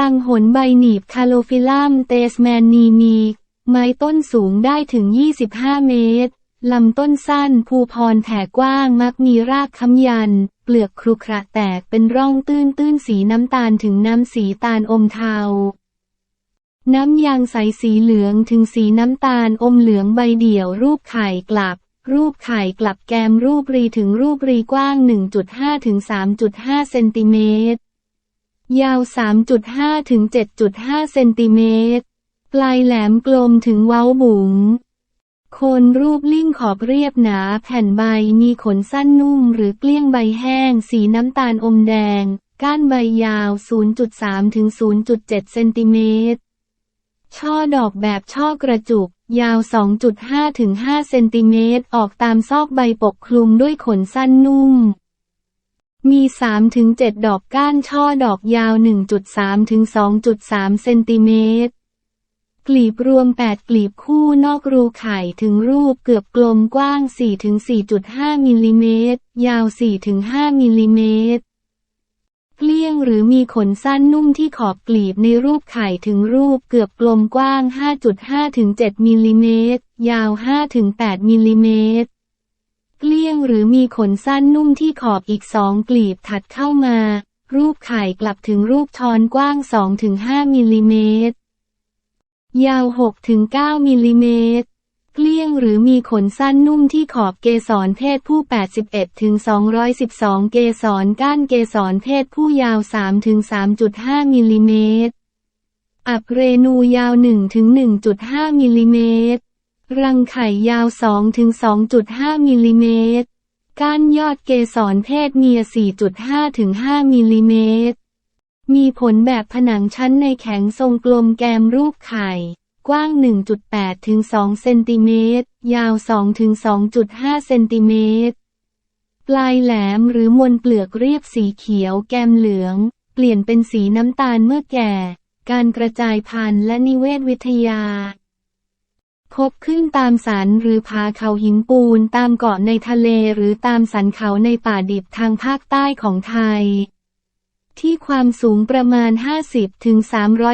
ตังหนใบหนีบคาโลฟิลัมเตสแมนนีมีไม้ต้นสูงได้ถึง 25 เมตร ลำต้นสั้นภูพรแผ่กว้างมักมีรากค้ำยัน เปลือกครุขระแตกเป็นร่องตื้นตื้นสีน้ำตาลถึงน้ำสีตาลอมเทา น้ำยางใสสีเหลืองถึงสีน้ำตาลอมเหลืองใบเดี่ยวรูปไข่กลับ รูปไข่กลับแกมรูปรีถึงรูปรีกว้าง 1.5 ถึง 3.5 เซนติเมตร ยาว 3.5 ถึง 7.5 เซนติเมตร ปลายแหลมกลมถึงเว้าบุ๋งโคนรูปลิ่งขอบเรียบหนาแผ่นใบมีขนสั้นนุ่มหรือเกลี้ยงใบแห้ง สีน้ำตาลอมแดง ก้านใบยาว 0.3 ถึง 0.7 เซนติเมตร ช่อดอกแบบช่อกระจุก ยาว 2.5 ถึง 5 เซนติเมตร ออกตามซอกใบปกคลุมด้วยขนสั้นนุ่ม มี 3-7 ดอกก้านช่อดอกยาว 1.3ถึง2.3 เซนติเมตร กลีบรวม 8 กลีบคู่นอกรูไข่ถึงรูปเกือบกลมกว้าง 4-4.5 มิลลิเมตร ยาว 4-5 มิลลิเมตร เกลี้ยงหรือมีขนสั้นนุ่มที่ขอบกลีบในรูปไข่ถึงรูปเกือบกลมกว้าง 5.5-7 มิลลิเมตร ยาว 5-8 มิลลิเมตร ยงหรือมีขนสั้นนุ่มที่ขอบอีกสองกลีบถัดเข้ามา รูปไข่กลับถึงรูปช้อนกว้าง 2-5มิลลิเมตร ยาว 6-9มิลลิเมตรเกลี้ยงหรือมีขนสั้นนุ่มที่ขอบเกสรเพศผู้ 81ถึง212 เกสรก้านเกสรเพศผู้ยาว3ถึง3.5มิลลิเมตรอับเรนูยาว1ถึง1.5มิลลิเมตร รังไข่ยาว2ถึง2.5มิลลิเมตร ก้านยอดเกสรเพศเมีย 4.5ถึง5มิลลิเมตร มีผลแบบผนังชั้นในแข็งทรงกลมแกมรูปไข่ กว้าง 1.8ถึง2เซนติเมตร ยาว2ถึง2.5 เซนติเมตร ปลายแหลมหรือมวลเปลือกเรียบสีเขียวแกมเหลือง เปลี่ยนเป็นสีน้ำตาลเมื่อแก่ การกระจายพันธุ์และนิเวศวิทยา พบขึ้นตามสันหรือผาเขาหินปูนตามเกาะในทะเลหรือตามสันเขาในป่าดิบทางภาคใต้ของไทย ที่ความสูงประมาณ 50ถึง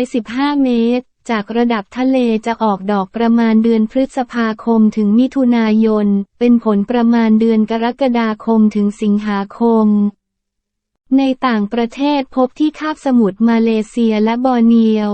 315 เมตร จากระดับทะเลจะออกดอกประมาณเดือนพฤษภาคมถึงมิถุนายน เป็นผลประมาณเดือนกรกฎาคมถึงสิงหาคมในต่างประเทศพบที่คาบสมุทรมาเลเซียและบอร์เนียว